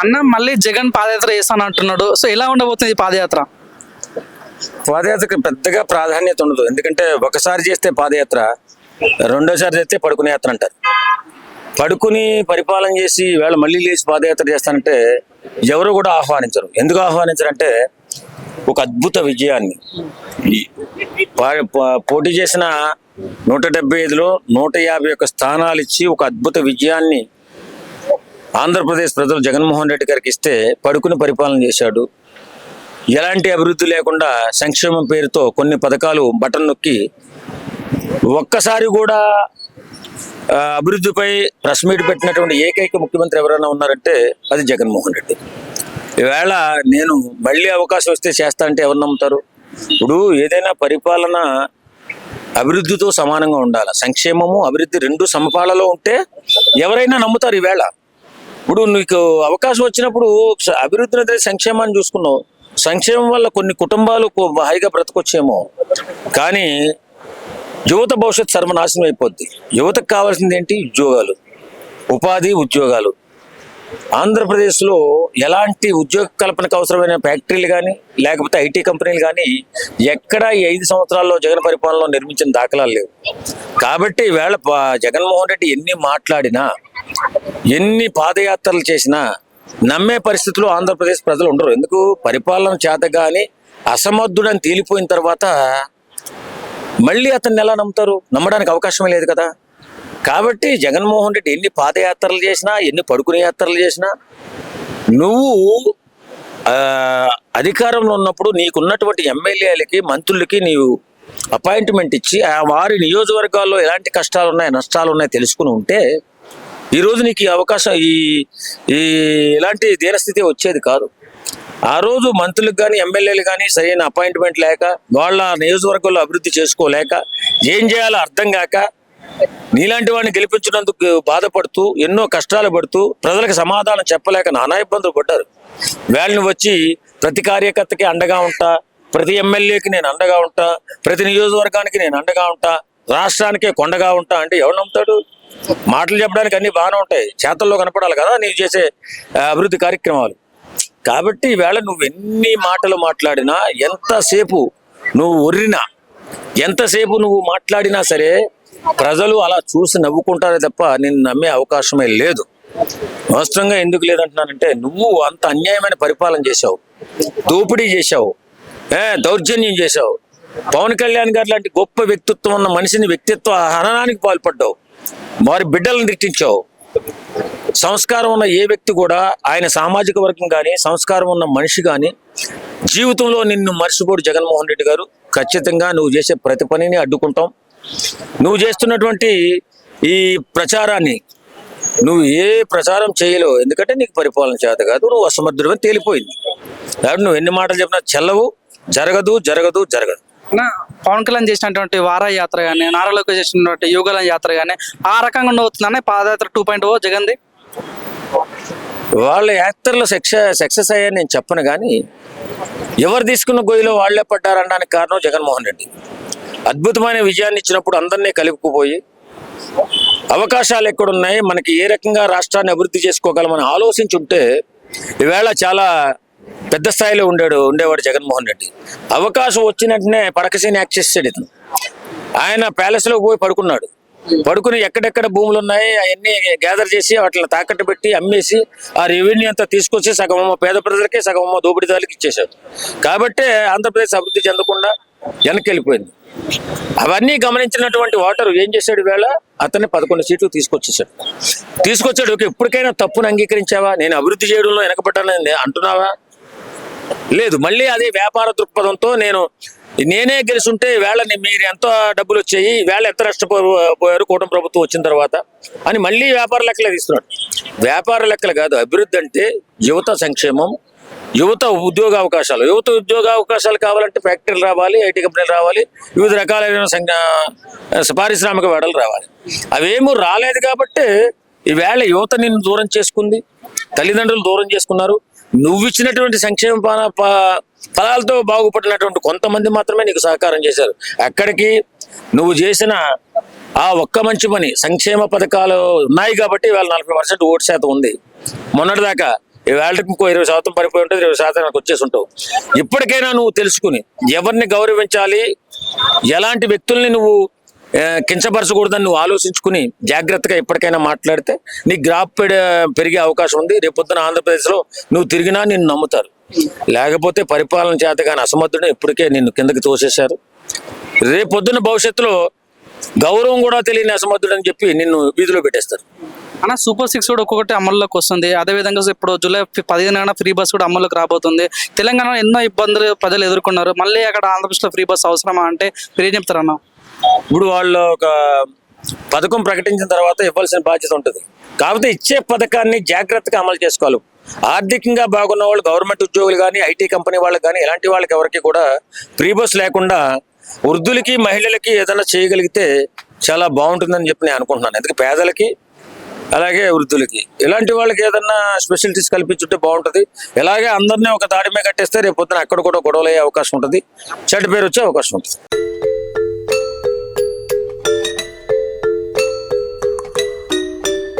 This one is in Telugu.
అన్న మళ్ళీ జగన్ పాదయాత్ర చేస్తాను అంటున్నాడు. సో ఎలా ఉండబోతుంది ఈ పాదయాత్ర? పాదయాత్రకు పెద్దగా ప్రాధాన్యత ఉండదు. ఎందుకంటే ఒకసారి చేస్తే పాదయాత్ర రెండోసారి చేస్తే పడుకునే యాత్ర అంటారు. పడుకుని పరిపాలన చేసి వేళ మళ్ళీ లేచి పాదయాత్ర చేస్తానంటే ఎవరు కూడా ఆహ్వానించరు. ఎందుకు ఆహ్వానించరంటే ఒక అద్భుత విజయాన్ని. పోటీ చేసిన నూట డెబ్బై ఐదులో నూట యాభై ఒక్క స్థానాలు ఇచ్చి ఒక అద్భుత విజయాన్ని ఆంధ్రప్రదేశ్ ప్రజలు జగన్మోహన్ రెడ్డి గారికి ఇస్తే పడుకుని పరిపాలన చేశాడు. ఎలాంటి అభివృద్ధి లేకుండా సంక్షేమం పేరుతో కొన్ని పథకాలు బటన్ నొక్కి ఒక్కసారి కూడా అభివృద్ధిపై ప్రెస్ మీట్ పెట్టినటువంటి ఏకైక ముఖ్యమంత్రి ఎవరైనా ఉన్నారంటే అది జగన్మోహన్ రెడ్డి. ఈవేళ నేను మళ్ళీ అవకాశం వస్తే చేస్తా అంటే ఎవరు నమ్ముతారు? ఇప్పుడు ఏదైనా పరిపాలన అభివృద్ధితో సమానంగా ఉండాలి? సంక్షేమము అభివృద్ధి రెండు సమపాలలో ఉంటే ఎవరైనా నమ్ముతారు ఈవేళ? ఇప్పుడు నీకు అవకాశం వచ్చినప్పుడు అభివృద్ధి అభివృద్ధిని అదే సంక్షేమాన్ని చూసుకున్నావు. సంక్షేమం వల్ల కొన్ని కుటుంబాలు హాయిగా బ్రతకొచ్చేమో. కానీ యువత భవిష్యత్ సర్వనాశనం అయిపోద్ది. యువతకు కావాల్సింది ఏంటి? ఉద్యోగాలు. ఉపాధి ఉద్యోగాలు. ఆంధ్రప్రదేశ్లో ఎలాంటి ఉద్యోగ కల్పనకు అవసరమైన ఫ్యాక్టరీలు కానీ లేకపోతే ఐటీ కంపెనీలు కానీ ఎక్కడా ఈ ఐదు సంవత్సరాల్లో జగన్ పరిపాలనలో నిర్మించిన దాఖలాలు లేవు. కాబట్టి ఈవేళ జగన్మోహన్ రెడ్డి ఎన్ని మాట్లాడినా ఎన్ని పాదయాత్రలు చేసినా నమ్మే పరిస్థితిలో ఆంధ్రప్రదేశ్ ప్రజలు ఉండరు. ఎందుకు? పరిపాలన చేత కానీ అసమర్థుడని తేలిపోయిన తర్వాత మళ్ళీ అతన్ని ఎలా నమ్ముతారు? నమ్మడానికి అవకాశమే లేదు కదా. కాబట్టి జగన్మోహన్ రెడ్డి ఎన్ని పాదయాత్రలు చేసినా ఎన్ని పడుకునే యాత్రలు చేసినా నువ్వు అధికారంలో ఉన్నప్పుడు నీకున్నటువంటి ఎమ్మెల్యేలకి మంత్రులకి నీవు అపాయింట్మెంట్ ఇచ్చి ఆ వారి నియోజకవర్గాల్లో ఎలాంటి కష్టాలు ఉన్నాయి నష్టాలు ఉన్నాయి తెలుసుకుని ఉంటే ఈరోజు నీకు ఈ అవకాశం ఈ ఈ ఇలాంటి దీనస్థితి వచ్చేది కాదు. ఆ రోజు మంత్రులకు కానీ ఎమ్మెల్యేలు కానీ సరైన అపాయింట్మెంట్ లేక వాళ్ళ నియోజకవర్గంలో అభివృద్ధి చేసుకోలేక ఏం చేయాలో అర్థం కాక నీలాంటి వాడిని గెలిపించినందుకు బాధపడుతూ ఎన్నో కష్టాలు పడుతూ ప్రజలకు సమాధానం చెప్పలేక నానా ఇబ్బందులు పడ్డారు. వాళ్ళని వచ్చి ప్రతి కార్యకర్తకి అండగా ఉంటా ప్రతి ఎమ్మెల్యేకి నేను అండగా ఉంటా ప్రతి నియోజకవర్గానికి నేను అండగా ఉంటా రాష్ట్రానికే కొండగా ఉంటా అంటే ఎవరు నమ్ముతాడు? మాటలు చెప్పడానికి అన్ని బాగానే ఉంటాయి. చేతల్లో కనపడాలి కదా నీవు చేసే అభివృద్ధి కార్యక్రమాలు. కాబట్టి ఈవేళ నువ్వు ఎన్ని మాటలు మాట్లాడినా ఎంతసేపు నువ్వు ఒర్రినా ఎంతసేపు నువ్వు మాట్లాడినా సరే ప్రజలు అలా చూసి నవ్వుకుంటారే తప్ప నిన్ను నమ్మే అవకాశమే లేదు. వాస్తవంగా ఎందుకు లేదంటున్నానంటే నువ్వు అంత అన్యాయమైన పరిపాలన చేశావు. దోపిడీ చేశావు. ఏ దౌర్జన్యం చేశావు. పవన్ కళ్యాణ్ గారు లాంటి గొప్ప వ్యక్తిత్వం ఉన్న మనిషిని వ్యక్తిత్వ హననానికి పాల్పడ్డావు. వారి బిడ్డలను తిట్టించావు. సంస్కారం ఉన్న ఏ వ్యక్తి కూడా ఆయన సామాజిక వర్గం కానీ సంస్కారం ఉన్న మనిషి కానీ జీవితంలో నిన్ను మర్చిపోడు జగన్మోహన్ రెడ్డి గారు. ఖచ్చితంగా నువ్వు చేసే ప్రతి పనిని అడ్డుకుంటాం. నువ్వు చేస్తున్నటువంటి ఈ ప్రచారాన్ని నువ్వు ఏ ప్రచారం చేయలేవు. ఎందుకంటే నీకు పరిపాలన చేత కాదు నువ్వు అసమర్థుడని తేలిపోయింది. కాబట్టి నువ్వు ఎన్ని మాటలు చెప్పినా చెల్లవు జరగదు జరగదు జరగదు. పవన్ కళ్యాణ్ చేసినటువంటి వార యాత్ర కానీ నారా లోకేష్ చేసినటువంటి యుగల యాత్ర కానీ ఆ రకంగా ఉండబోతుందన్న పాదయాత్ర టూ పాయింట్ ఓ జగన్ది వాళ్ళ యాక్టర్లు సక్సెస్ సక్సెస్ అయ్యారని నేను చెప్పను కానీ ఎవరు తీసుకున్న గొయ్యిలో వాళ్ళే పడ్డారనడానికి కారణం జగన్మోహన్ రెడ్డి. అద్భుతమైన విజయాన్ని ఇచ్చినప్పుడు అందరినీ కలుపుకుపోయి అవకాశాలు ఎక్కడున్నాయి మనకి ఏ రకంగా రాష్ట్రాన్ని అభివృద్ధి చేసుకోగలమని ఆలోచించుంటే ఈవేళ చాలా పెద్ద స్థాయిలో ఉండేడు ఉండేవాడు జగన్మోహన్ రెడ్డి. అవకాశం వచ్చిన వెంటనే పడకసీని యాక్ట్ చేసాడు ఇతను. ఆయన ప్యాలెస్లోకి పోయి పడుకున్నాడు. పడుకుని ఎక్కడెక్కడ భూములు ఉన్నాయి అవన్నీ గ్యాదర్ చేసి వాటిని తాకట్టు పెట్టి అమ్మేసి ఆ రెవెన్యూ అంతా తీసుకొచ్చి సగం పేద ప్రజలకి సగం అమ్మ దోపిడీదారులకి ఇచ్చేశాడు కాబట్టే ఆంధ్రప్రదేశ్ అభివృద్ధి చెందకుండా వెనకెళ్ళిపోయింది అవన్నీ గమనించినటువంటి ఓటరు ఏం చేశాడు వేళ అతన్ని పదకొండు సీట్లు తీసుకొచ్చేసాడు తీసుకొచ్చాడు ఎప్పటికైనా తప్పును అంగీకరించావా? నేను అభివృద్ధి చేయడంలో వెనకబడ్డానని అంటున్నావా? లేదు మళ్ళీ అదే వ్యాపార దృక్పథంతో నేను నేనే గెలుచుంటే వేళని మీరు ఎంత డబ్బులు వచ్చాయి వేళ ఎంత నష్టపోయారు కూటమి ప్రభుత్వం వచ్చిన తర్వాత అని మళ్ళీ వ్యాపార లెక్కలే తీస్తున్నాడు. వ్యాపార లెక్కలు కాదు అభివృద్ధి అంటే యువత సంక్షేమం యువత ఉద్యోగ అవకాశాలు. యువత ఉద్యోగ అవకాశాలు కావాలంటే ఫ్యాక్టరీలు రావాలి ఐటీ కంపెనీలు రావాలి వివిధ రకాలైన పారిశ్రామిక వేడలు రావాలి. అవేమో రాలేదు కాబట్టి ఈవేళ యువత నిన్ను దూరం చేసుకుంది తల్లిదండ్రులు దూరం చేసుకున్నారు. నువ్వు ఇచ్చినటువంటి సంక్షేమ ఫలాలతో బాగుపడినటువంటి కొంతమంది మాత్రమే నీకు సహకారం చేశారు. అక్కడికి నువ్వు చేసిన ఆ ఒక్క మంచి పని సంక్షేమ పథకాలు ఉన్నాయి కాబట్టి ఇవాళ నలభై పర్సెంట్ ఓటు శాతం ఉంది. మొన్నటిదాకా ఈ వేళకి ఇంకో ఇరవై శాతం పడిపోయి ఉంటుంది ఇరవై శాతం నాకు వచ్చేసి ఉంటావు. ఇప్పటికైనా నువ్వు తెలుసుకుని ఎవరిని గౌరవించాలి ఎలాంటి వ్యక్తుల్ని నువ్వు కించపరచకూడదని నువ్వు ఆలోచించుకుని జాగ్రత్తగా ఎప్పటికైనా మాట్లాడితే నీ గ్రాఫ్ పెరిగే అవకాశం ఉంది. రేపొద్దున ఆంధ్రప్రదేశ్లో నువ్వు తిరిగినా నిన్ను నమ్ముతారు. లేకపోతే పరిపాలన చేత కానీ అసమర్థుడు ఇప్పటికే నిన్ను కిందకి తోసేశారు. రేపొద్దున భవిష్యత్తులో గౌరవం కూడా తెలియని అసమర్థుడు అని చెప్పి నిన్ను వీధిలో పెట్టేస్తారు. అన్న సూపర్ సిక్స్ కూడా ఒక్కొక్కటి అమల్లోకి వస్తుంది. అదేవిధంగా ఇప్పుడు జూలై పదిహేను ఫ్రీ బస్ కూడా అమల్లోకి రాబోతుంది. తెలంగాణలో ఎన్నో ఇబ్బందులు ప్రజలు ఎదుర్కొన్నారు. మళ్ళీ అక్కడ ఆంధ్రప్రదేశ్లో ఫ్రీ బస్ అవసరమా అంటే మీరు ఏం చెప్తారన్న ఇప్పుడు వాళ్ళు ఒక పథకం ప్రకటించిన తర్వాత ఇవ్వాల్సిన బాధ్యత ఉంటుంది. కాకపోతే ఇచ్చే పథకాన్ని జాగ్రత్తగా అమలు చేసుకోవాలి. ఆర్థికంగా బాగున్న వాళ్ళు గవర్నమెంట్ ఉద్యోగులు కానీ ఐటీ కంపెనీ వాళ్ళకి కానీ ఇలాంటి వాళ్ళకి ఎవరికి కూడా ఫ్రీ బస్ లేకుండా వృద్ధులకి మహిళలకి ఏదైనా చేయగలిగితే చాలా బాగుంటుందని చెప్పి నేను అనుకుంటున్నాను. ఎందుకంటే పేదలకి అలాగే వృద్ధులకి. ఇలాంటి వాళ్ళకి ఏదన్నా స్పెషలిటీస్ కల్పించుంటే బాగుంటుంది. ఇలాగే అందరినీ ఒక దాడి మీద కట్టేస్తే రేపు పొద్దున అక్కడ కూడా గొడవలు అయ్యే అవకాశం ఉంటుంది. చెడ్డ పేరు వచ్చే అవకాశం ఉంటుంది.